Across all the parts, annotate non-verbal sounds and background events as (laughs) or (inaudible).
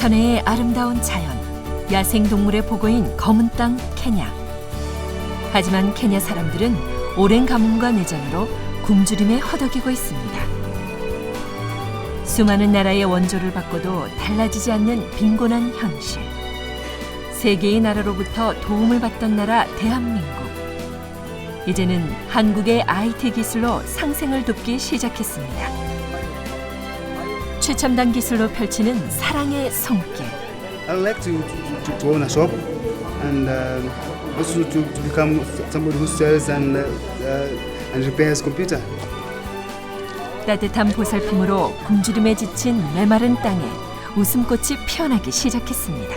천혜의 아름다운 자연, 야생 동물의 보고인 검은 땅 케냐. 하지만 케냐 사람들은 오랜 가뭄과 내전으로 굶주림에 허덕이고 있습니다. 수많은 나라의 원조를 받고도 달라지지 않는 빈곤한 현실. 세계의 나라로부터 도움을 받던 나라 대한민국. 이제는 한국의 IT 기술로 상생을 돕기 시작했습니다. 최첨단 기술로 펼치는 사랑의 손길. I'd like to, to, to own a shop and um also to, to become somebody who sells and, uh, uh, and repairs computer. 따뜻한 보살핌으로 굶주림에 지친 메마른 땅에 웃음꽃이 피어나기 시작했습니다.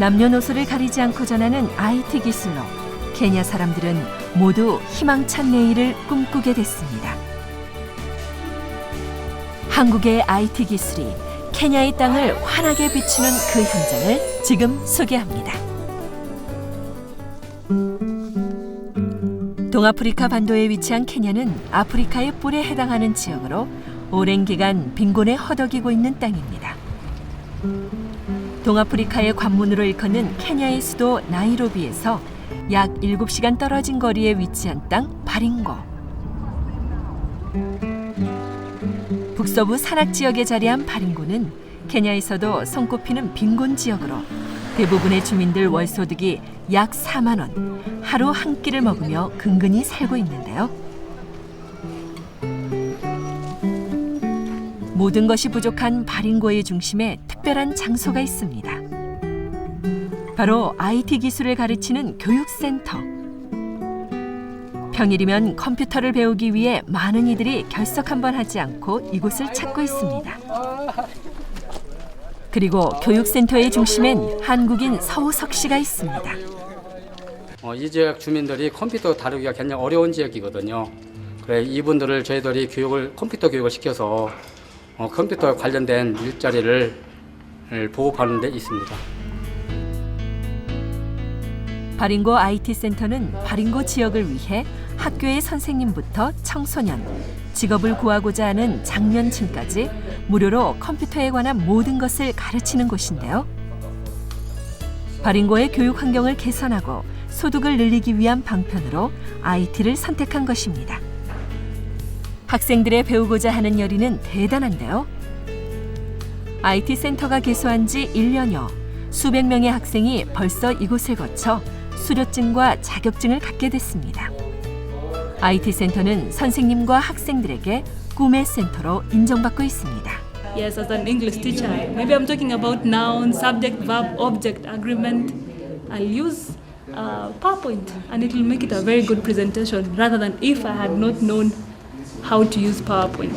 남녀노소를 가리지 않고 전하는 IT 기술로 케냐 사람들은 모두 희망찬 내일을 꿈꾸게 됐습니다. 한국의 IT 기술이 케냐의 땅을 환하게 비추는 그 현장을 지금 소개합니다. 동아프리카 반도에 위치한 케냐는 아프리카의 뿔에 해당하는 지역으로 오랜 기간 빈곤에 허덕이고 있는 땅입니다. 동아프리카의 관문으로 일컫는 케냐의 수도 나이로비에서 약 7시간 떨어진 거리에 위치한 땅 바링고. 북서부 산악 지역에 자리한 바링고는 케냐에서도 손꼽히는 빈곤 지역으로 대부분의 주민들 월소득이 약 4만 원, 하루 한 끼를 먹으며 근근히 살고 있는데요. 모든 것이 부족한 바링고의 중심에 특별한 장소가 있습니다. 바로 IT 기술을 가르치는 교육센터. 평일이면 컴퓨터를 배우기 위해 많은 이들이 결석 한번 하지 않고 이곳을 찾고 있습니다. 그리고 교육센터의 중심엔 한국인 서우석 씨가 있습니다. 어, 이 지역 주민들이 컴퓨터 다루기가 굉장히 어려운 지역이거든요. 그래 이분들을 저희들이 교육을 컴퓨터 교육을 시켜서 어, 컴퓨터 관련된 일자리를 보급하는 데 있습니다. 바링고 IT 센터는 바링고 지역을 위해 학교의 선생님부터 청소년, 직업을 구하고자 하는 장년층까지 무료로 컴퓨터에 관한 모든 것을 가르치는 곳인데요. 바링고의 교육 환경을 개선하고 소득을 늘리기 위한 방편으로 IT를 선택한 것입니다. 학생들의 배우고자 하는 열의는 대단한데요. IT 센터가 개소한 지 1년여 수백 명의 학생이 벌써 이곳을 거쳐 수료증과 자격증을 갖게 됐습니다. IT 센터는 선생님과 학생들에게 꿈의 센터로 인정받고 있습니다. Yes, as an English teacher, maybe I'm talking about noun, subject, verb, object, agreement. I'll use uh, PowerPoint and it will make it a very good presentation rather than if I had not known how to use PowerPoint.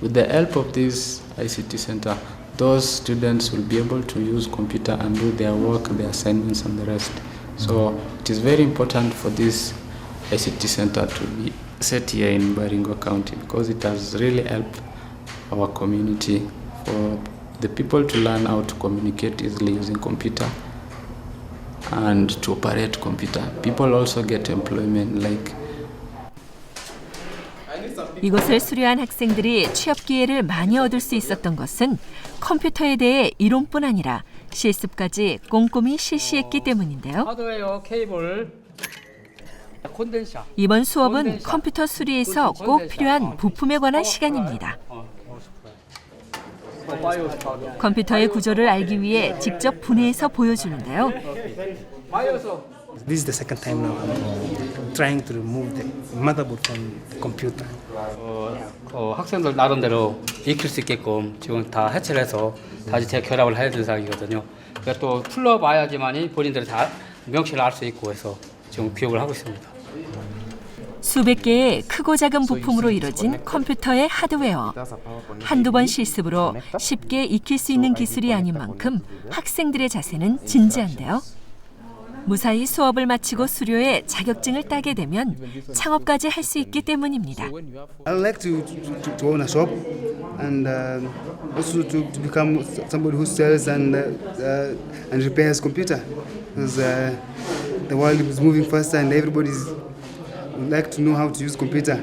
With the help of this ICT center, those students will be able to use computer and do their work, their assignments and the rest. So it is very important for this ICT center to be set here in Baringo County because it has really helped our community for the people to learn how to communicate easily using computer and to operate computer. People also get employment like 이곳을 수료한 학생들이 취업 기회를 많이 얻을 수 있었던 것은 컴퓨터에 대해 이론뿐 아니라 실습까지 꼼꼼히 실시했기 때문인데요. 하드웨어 케이블 이번 수업은 컴퓨터 수리에서 꼭 필요한 부품에 관한 시간입니다. 컴퓨터의 구조를 알기 위해 직접 분해해서 보여주는데요. This is the second time now I'm trying to remove the motherboard from the computer. 어, 어, 학생들 나름대로 익힐 수 있게끔 지금 다 해체를 해서 다시 재결합을 해야 되는 상황이거든요. 그래서 또 풀러봐야지만이 본인들이 다 명치를 알 수 있고 해서 지금 교육을 하고 있습니다. 수백 개의 크고 작은 부품으로 이뤄진 컴퓨터의 하드웨어. 한두 번 실습으로 쉽게 익힐 수 있는 기술이 아닌 만큼 학생들의 자세는 진지한데요. 무사히 수업을 마치고 수료해 자격증을 따게 되면 창업까지 할 수 있기 때문입니다. I'd like to, to, to own a shop and um also to, to become somebody who sells and, uh, uh, and repairs computer because uh, the world is moving faster and everybody would like to know how to use computer.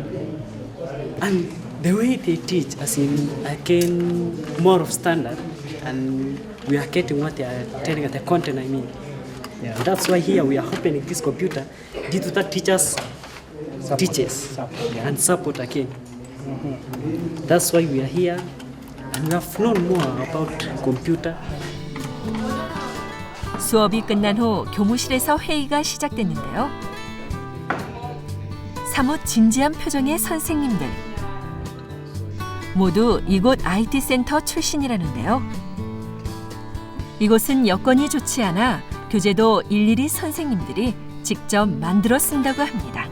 And the way they teach, as in, again, more of standard, and we are getting what they are telling us, the content, I mean. Yeah, that's why here we are opening this computer due to that teachers teaches and support again. That's why we are here and we have known more about computer 수업이 끝난 후 교무실에서 회의가 시작됐는데요. 사뭇 진지한 표정의 선생님들. 모두 이곳 IT 센터 출신이라는데요. 이곳은 여건이 좋지 않아 교재도 일일이 선생님들이 직접 만들어 쓴다고 합니다.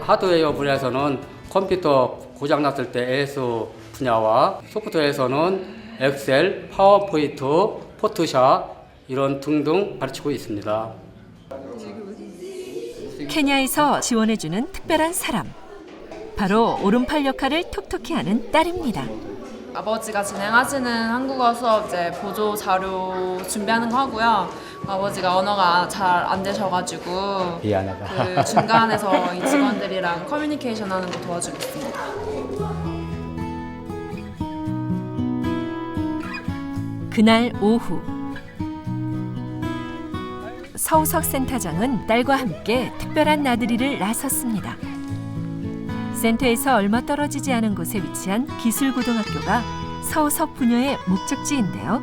하드웨어 분야에서는 컴퓨터 고장 났을 때 AS 분야와 소프트웨어에서는 엑셀, 파워포인트, 포토샵 이런 등등 가르치고 있습니다. 케냐에서 지원해주는 특별한 사람. 바로 오른팔 역할을 톡톡히 하는 딸입니다. 아버지가 진행하시는 한국어 수업 이제 보조 자료 준비하는 거 하고요. 아버지가 언어가 잘 안 되셔가지고 미안하다. 그 중간에서 이 직원들이랑 커뮤니케이션 하는 거 도와주고 있습니다. 그날 오후 서우석 센터장은 딸과 함께 특별한 나들이를 나섰습니다. 센터에서 얼마 떨어지지 않은 곳에 위치한 기술고등학교가 서우석 부녀의 목적지인데요.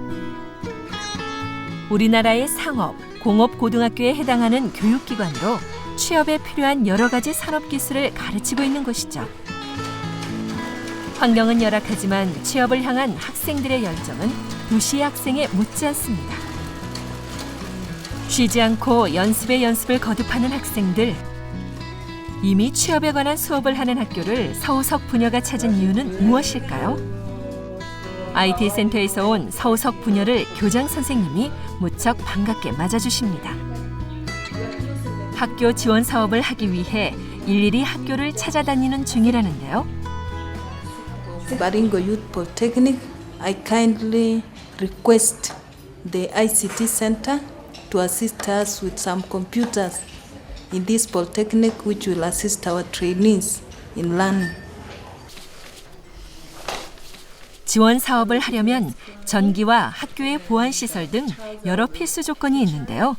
우리나라의 상업, 공업 고등학교에 해당하는 교육기관으로 취업에 필요한 여러 가지 산업 기술을 가르치고 있는 곳이죠. 환경은 열악하지만 취업을 향한 학생들의 열정은 도시 학생에 묻지 않습니다. 쉬지 않고 연습에 연습을 거듭하는 학생들. 이미 취업에 관한 수업을 하는 학교를 서우석 부녀가 찾은 이유는 무엇일까요? IT 센터에서 온 서우석 부녀를 교장 선생님이 무척 반갑게 맞아주십니다. 학교 지원 사업을 하기 위해 일일이 학교를 찾아다니는 중이라는데요. Baringo Youth Polytechnic, I kindly request the ICT Center to assist us with some computers in this polytechnic which will assist our trainees in learning. 지원 사업을 하려면 전기와 학교의 보안 시설 등 여러 필수 조건이 있는데요.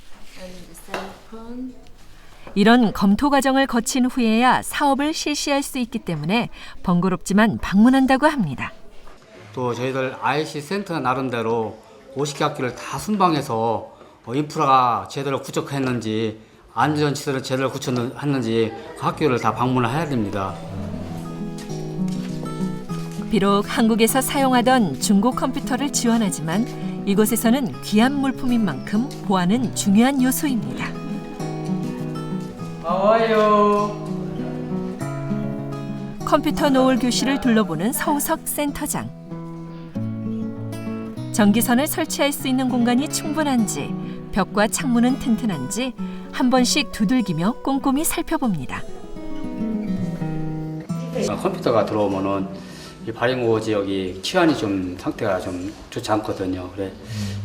이런 검토 과정을 거친 후에야 사업을 실시할 수 있기 때문에 번거롭지만 방문한다고 합니다. 또 저희들 IC 센터 나름대로 50개 학교를 다 순방해서 어, 인프라가 제대로 구축했는지 안전시설을 제대로 구축했는지 그 학교를 다 방문을 해야 됩니다. 비록 한국에서 사용하던 중고 컴퓨터를 지원하지만 이곳에서는 귀한 물품인 만큼 보안은 중요한 요소입니다. 나와요. 컴퓨터 노을 교실을 둘러보는 서우석 센터장. 전기선을 설치할 수 있는 공간이 충분한지, 벽과 창문은 튼튼한지 한 번씩 두들기며 꼼꼼히 살펴봅니다. 어, 컴퓨터가 들어오면은 이 발행고 지역이 치안이 좀 상태가 좀 좋지 않거든요. 그래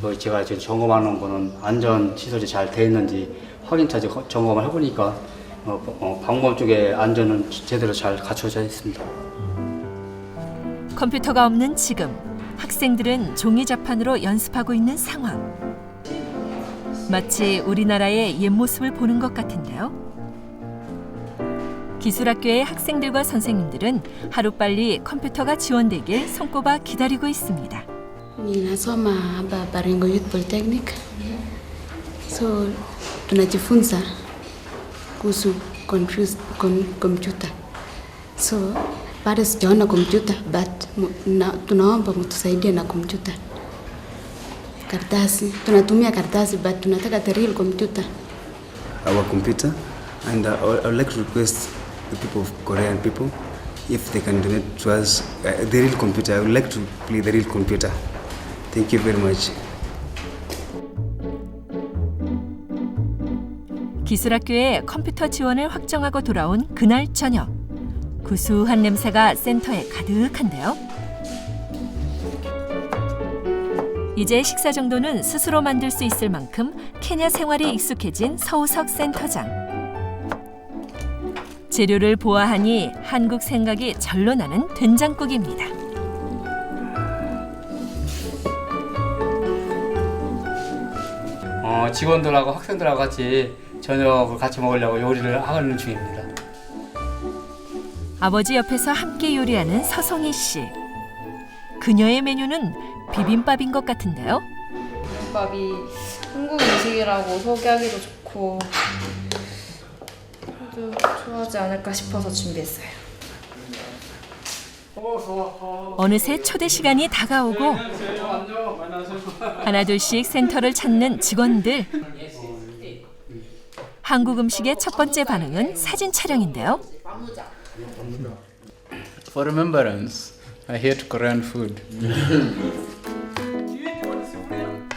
어, 제가 지금 점검하는 거는 안전 시설이 잘 돼 있는지 확인차지 거- 점검을 해보니까 어, 어, 방범 쪽에 안전은 제대로 잘 갖춰져 있습니다. 컴퓨터가 없는 지금 학생들은 종이 자판으로 연습하고 있는 상황. 마치 우리나라의 옛 모습을 보는 것 같은데요. 기술학교의 학생들과 선생님들은 하루빨리 컴퓨터가 지원되길 손꼽아 기다리고 있습니다. Karatasi, tunatumia karatasi but tunataka the real computer. our computer, and uh, I would- like to request the people of Korean people if they can donate to us uh, the real computer. I would like to play the real computer. Thank you very much. 기술학교에 컴퓨터 지원을 확정하고 돌아온 그날 저녁. 구수한 냄새가 센터에 가득한데요. 이제 식사 정도는 스스로 만들 수 있을 만큼 케냐 생활이 익숙해진 서우석 센터장. 재료를 보아하니 한국 생각이 절로 나는 된장국입니다. 어, 직원들하고 학생들하고 같이 저녁을 같이 먹으려고 요리를 하는 중입니다. 아버지 옆에서 함께 요리하는 서송희 씨. 그녀의 메뉴는 비빔밥인 것 같은데요. 비빔밥이 한국 음식이라고 소개하기도 좋고 저도 좋아하지 않을까 싶어서 준비했어요. 어느새 초대 시간이 다가오고 하나둘씩 센터를 찾는 직원들. 한국 음식의 첫 번째 반응은 사진 촬영인데요. For remembrance, I hate Korean food.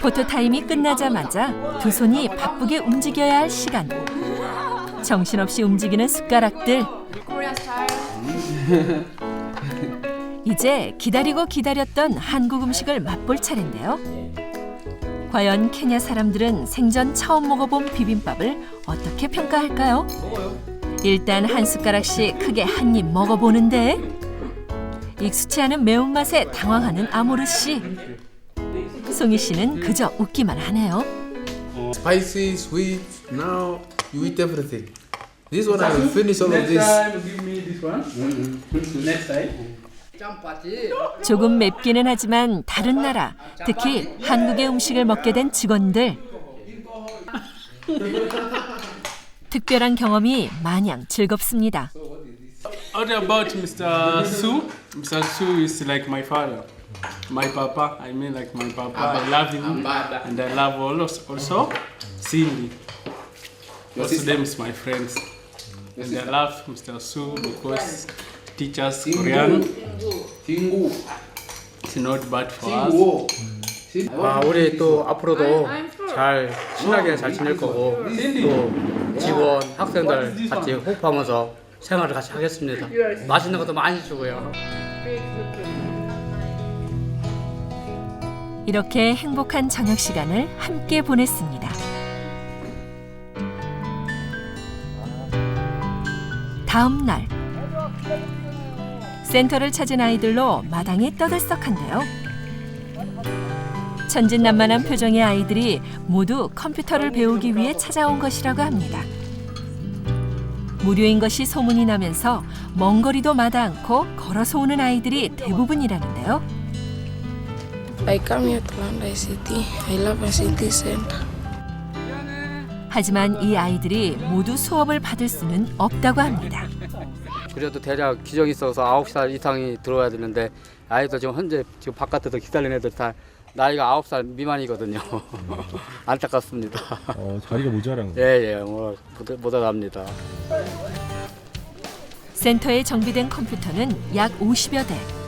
포토 타임이 끝나자마자 두 손이 바쁘게 움직여야 할 시간. 정신없이 움직이는 숟가락들. 이제 기다리고 기다렸던 한국 음식을 맛볼 차례인데요. 과연 케냐 사람들은 생전 처음 먹어본 비빔밥을 어떻게 평가할까요? 일단 한 숟가락씩 크게 한 입 먹어보는데 익숙치 않은 매운맛에 당황하는 아모르 씨. 송이 씨는 그저 웃기만 하네요. spicy, sweet. Now you eat everything. This one I will finish all of this. 조금 맵기는 하지만 다른 나라, 특히 한국의 음식을 먹게 된 직원들. 특별한 경험이 마냥 즐겁습니다. What about Mr. Su? Mr. Su is like my father. My papa, I mean like my papa. I love him and I love also, also Cindy. Also them is my friends. And I love Mr. Su because teach us Korean. It's not bad for us. 아, 우리 또 앞으로도 잘 친하게 잘 지낼 거고 또 직원, 학생들 같이 호흡하면서 생활을 같이 하겠습니다. 맛있는 것도 많이 주고요. 이렇게 행복한 저녁 시간을 함께 보냈습니다. 다음 날 센터를 찾은 아이들로 마당이 떠들썩한데요. 천진난만한 표정의 아이들이 모두 컴퓨터를 배우기 위해 찾아온 것이라고 합니다. 무료인 것이 소문이 나면서 먼 거리도 마다 않고 걸어서 오는 아이들이 대부분이라는데요. I come here to learn ICT. I love ICT center. 하지만 이 아이들이 모두 수업을 받을 수는 없다고 합니다. 그래도 대략 규정이 있어서 9살 이상이 들어와야 되는데 아이들 지금 현재 지금 바깥에서 기다리는 애들 다 나이가 9살 미만이거든요. (laughs) 안타깝습니다. 어, 자리가 모자란 거. 예, 예, 뭐, 알아갑니다. 센터에 정비된 컴퓨터는 약 50여 대.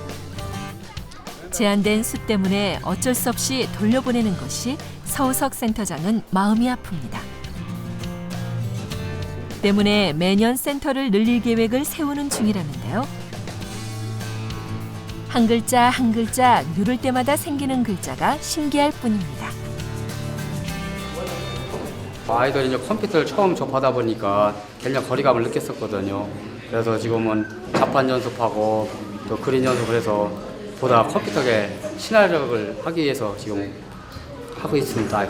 제한된 수 때문에 어쩔 수 없이 돌려보내는 것이 서우석 센터장은 마음이 아픕니다. 때문에 매년 센터를 늘릴 계획을 세우는 중이라는데요. 한 글자 한 글자 누를 때마다 생기는 글자가 신기할 뿐입니다. 아이들이 이제 컴퓨터를 처음 접하다 보니까 굉장히 거리감을 느꼈었거든요. 그래서 지금은 자판 연습하고 또 그림 연습을 해서 보다 컴퓨터에 친화력을 하기 위해서 지금 하고 있습니다.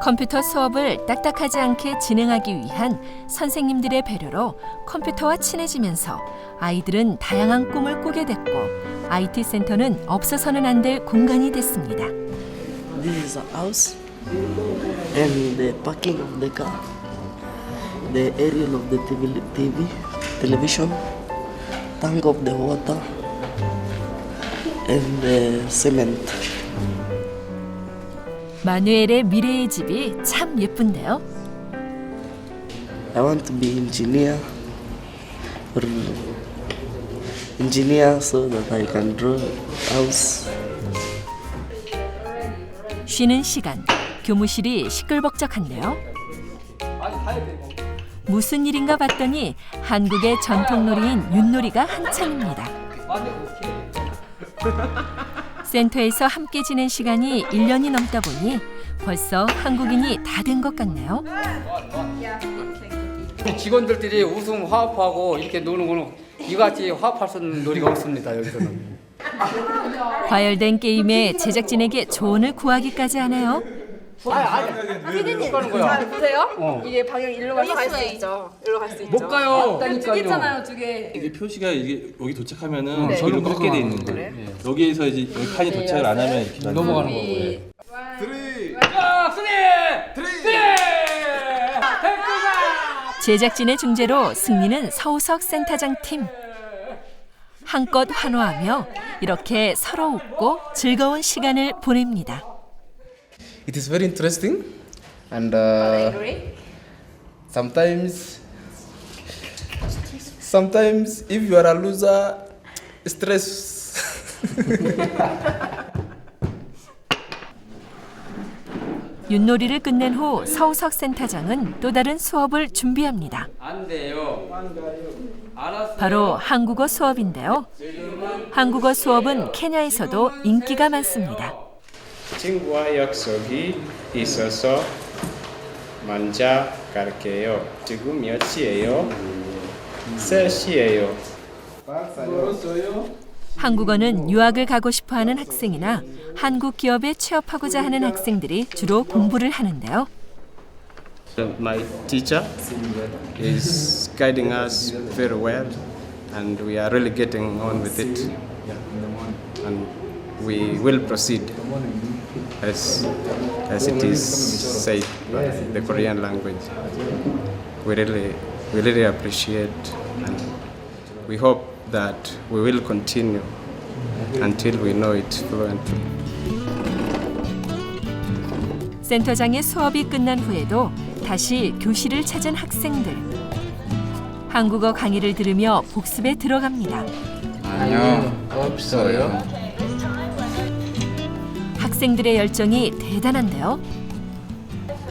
컴퓨터 수업을 딱딱하지 않게 진행하기 위한 선생님들의 배려로 컴퓨터와 친해지면서 아이들은 다양한 꿈을 꾸게 됐고 IT 센터는 없어서는 안 될 공간이 됐습니다. This is a house and the parking of the car, the area of the TV, TV television, tank of the water, and the cement. 마누엘의 미래의 집이 참 예쁜데요. I want to be engineer or engineer so that I can draw house. 쉬는 시간 교무실이 시끌벅적한데요. 무슨 일인가 봤더니 한국의 전통놀이인 윷놀이가 한창입니다. 센터에서 함께 지낸 시간이 1년이 넘다 보니 벌써 한국인이 다 된 것 같네요. 직원들끼리 웃음 화합하고 이렇게 노는 거는 이같이 화합할 수 있는 놀이가 없습니다 여기서는. 과열된 게임에 제작진에게 조언을 구하기까지 하네요. 피디님 가는 거야? 잘 보세요. 어. 이게 방향 일로 갈수 있죠. 일로 갈 수 있죠. 못 가요. 두개 있잖아요, 두 개. 이게 표시가 이게 여기 도착하면은 네. 저기로 저기로 깎게 돼 있는 거예요. 거예요. 여기에서 이제 여기 칸이 도착을 안 하면 이렇게 넘어가는 네. 거고요. 제작진의 중재로 승리는 서우석 센터장 팀. 한껏 환호하며 이렇게 서로 웃고 즐거운 시간을 보냅니다. It is very interesting, and uh, sometimes, sometimes if you are a loser, stress. 윷놀이를 끝낸 후 서우석 센터장은 또 다른 수업을 준비합니다. 안 돼요. 알았어요. 바로 한국어 수업인데요. 한국어 수업은 케냐에서도 인기가 많습니다. 친구와 약속이 있어서 먼저 갈게요. 지금 몇 시예요? 세 시예요. 한국어는 유학을 가고 싶어 하는 학생이나 한국 기업에 취업하고자 하는 학생들이 주로 공부를 하는데요. My teacher is guiding us very well, and we are really getting on with it. And we will proceed as as it is said by the Korean language. We really we really appreciate and we hope that we will continue until we know it fluently. 센터장의 수업이 끝난 후에도 다시 교실을 찾은 학생들. 한국어 강의를 들으며 복습에 들어갑니다. 아니요, 없어요. 학생들의 열정이 대단한데요.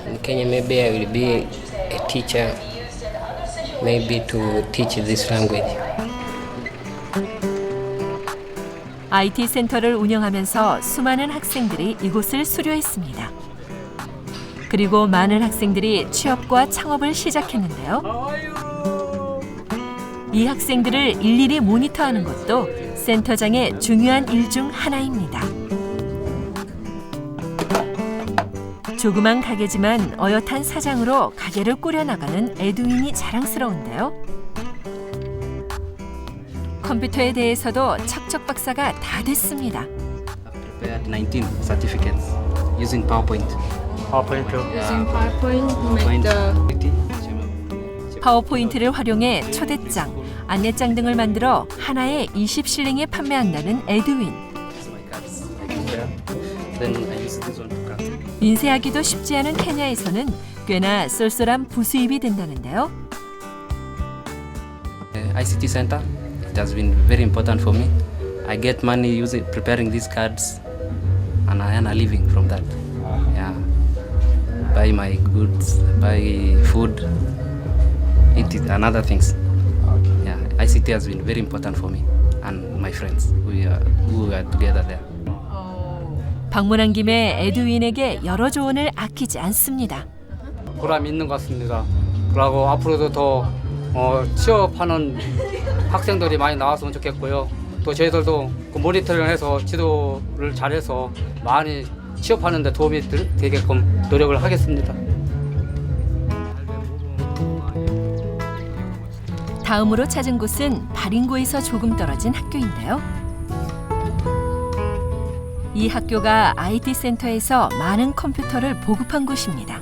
In Kenya, maybe I will be a teacher, maybe to teach this language. IT 센터를 운영하면서 수많은 학생들이 이곳을 수료했습니다. 그리고 많은 학생들이 취업과 창업을 시작했는데요. 이 학생들을 일일이 모니터하는 것도 센터장의 중요한 일 중 하나입니다. 조그만 가게지만 어엿한 사장으로 가게를 꾸려나가는 에두인이 자랑스러운데요. 컴퓨터에 대해서도 척척 박사가 다 됐습니다. Prepared 19 certificates using PowerPoint. PowerPoint. Using PowerPoint, make the 파워포인트를 활용해 초대장, 안내장 등을 만들어 하나에 20실링에 판매한다는 에드윈. Then I use this one. 인쇄하기도 쉽지 않은 케냐에서는 꽤나 쏠쏠한 부수입이 된다는데요. Uh, ICT center, it has been very important for me. I get money using preparing these cards, and I earn a living from that. Yeah, buy my goods, buy food, eat it, and other things. Yeah, ICT has been very important for me and my friends. We are who are together there. 방문한 김에 에드윈에게 여러 조언을 아끼지 않습니다. 보람 있는 것 같습니다. 그리고 앞으로도 더 어, 취업하는 학생들이 많이 나왔으면 좋겠고요. 또 저희들도 그 모니터링을 해서 지도를 잘해서 많이 취업하는 데 도움이 들- 되게끔 노력을 하겠습니다. 다음으로 찾은 곳은 바린고에서 조금 떨어진 학교인데요. 이 학교가 IT 센터에서 많은 컴퓨터를 보급한 곳입니다.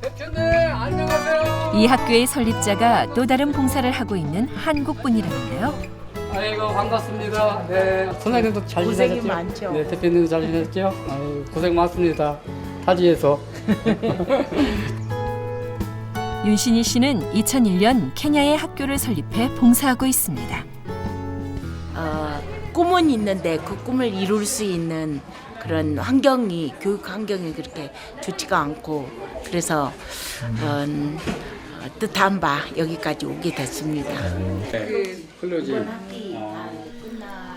대표님 안녕하세요. 이 학교의 설립자가 또 다른 봉사를 하고 있는 한국 분이라는데요. 아이고 반갑습니다. 네 선생님도 잘 고생이 지내셨죠? 많죠. 네 대표님도 잘 지냈죠? 아유, 고생 많습니다. 타지에서. (laughs) 윤신희 씨는 2001년 케냐에 학교를 설립해 봉사하고 있습니다. 어, 꿈은 있는데 그 꿈을 이룰 수 있는 그런 환경이 교육 환경이 그렇게 좋지가 않고 그래서 어, 뜻한 바 여기까지 오게 됐습니다.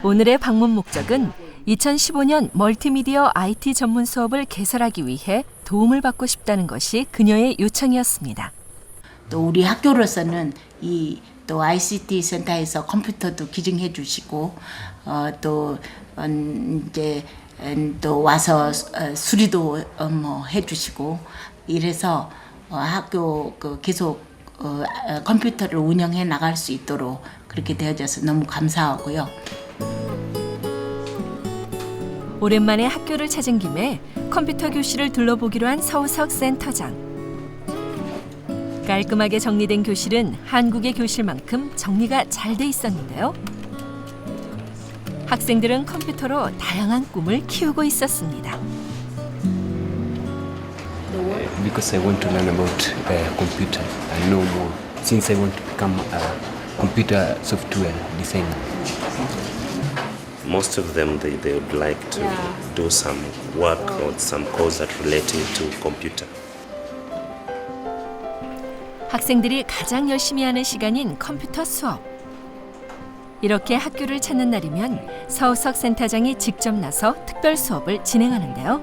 오늘의 방문 목적은 2015년 멀티미디어 IT 전문 수업을 개설하기 위해 도움을 받고 싶다는 것이 그녀의 요청이었습니다. 또 우리 학교로서는 이 또 ICT 센터에서 컴퓨터도 기증해 주시고 어, 또 음, 이제 음, 또 와서 어, 수리도 어, 뭐 해주시고 이래서 어, 학교 그 계속 컴퓨터를 운영해 나갈 수 있도록 그렇게 되어져서 너무 감사하고요. 오랜만에 학교를 찾은 김에 컴퓨터 교실을 둘러보기로 한 서우석 센터장. 깔끔하게 정리된 교실은 한국의 교실만큼 정리가 잘 돼 있었는데요. 학생들은 컴퓨터로 다양한 꿈을 키우고 있었습니다. because I want to learn about uh, computer and know more since I want to become a computer software designer. Most of them, they, they would like to do some work or some course that relating to computer. 학생들이 가장 열심히 하는 시간인 컴퓨터 수업. 이렇게 학교를 찾는 날이면 서우석 센터장이 직접 나서 특별 수업을 진행하는데요.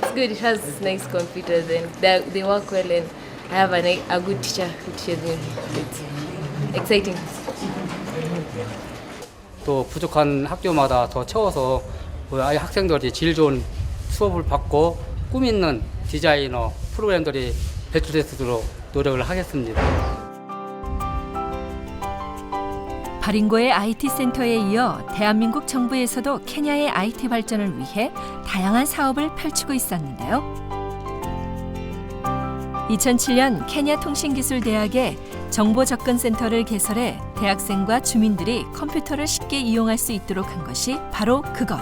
It's good. It has nice computers and they, they work well and I have a, ni- a good teacher who teaches me. It's exciting. 또 부족한 학교마다 더 채워서 우리 아이 학생들이 질 좋은 수업을 받고 꿈 있는 디자이너 프로그램들이 배출될 수 있도록 노력을 하겠습니다. 바링고의 IT 센터에 이어 대한민국 정부에서도 케냐의 IT 발전을 위해 다양한 사업을 펼치고 있었는데요. 2007년 케냐 통신기술대학에 정보 접근 센터를 개설해 대학생과 주민들이 컴퓨터를 쉽게 이용할 수 있도록 한 것이 바로 그것.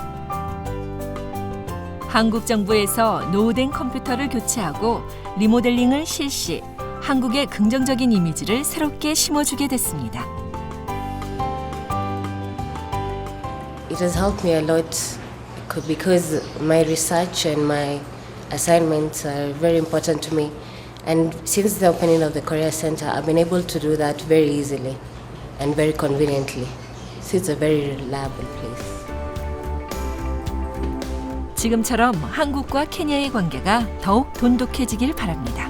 한국 정부에서 노후된 컴퓨터를 교체하고 리모델링을 실시, 한국의 긍정적인 이미지를 새롭게 심어주게 됐습니다. It has helped me a lot c- because my research and my assignments are very important to me. And since the opening of the Korea Center, I've been able to do that very easily and very conveniently. So it's a very reliable place. 지금처럼 한국과 케냐의 관계가 더욱 돈독해지길 바랍니다.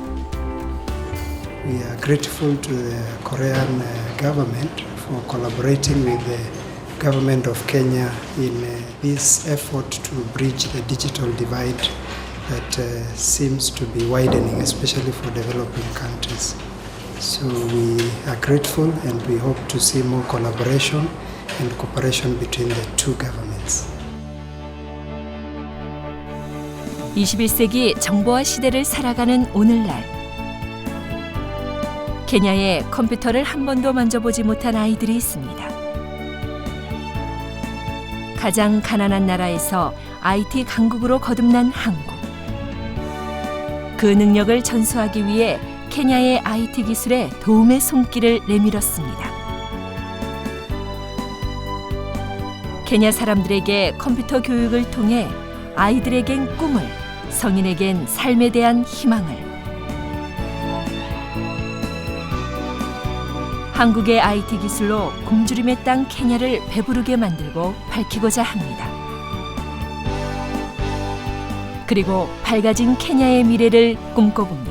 We are grateful to the Korean uh, government for collaborating with the government of Kenya in uh, this effort to bridge the digital divide that uh, seems to be widening, especially for developing countries. So we are grateful and we hope to see more collaboration and cooperation between the two governments. 21세기 정보화 시대를 살아가는 오늘날 케냐에 컴퓨터를 한 번도 만져보지 못한 아이들이 있습니다. 가장 가난한 나라에서 IT 강국으로 거듭난 한국. 그 능력을 전수하기 위해 케냐의 IT 기술에 도움의 손길을 내밀었습니다. 케냐 사람들에게 컴퓨터 교육을 통해 아이들에겐 꿈을, 성인에겐 삶에 대한 희망을. 한국의 IT 기술로 굶주림의 땅 케냐를 배부르게 만들고 밝히고자 합니다. 그리고 밝아진 케냐의 미래를 꿈꿔봅니다.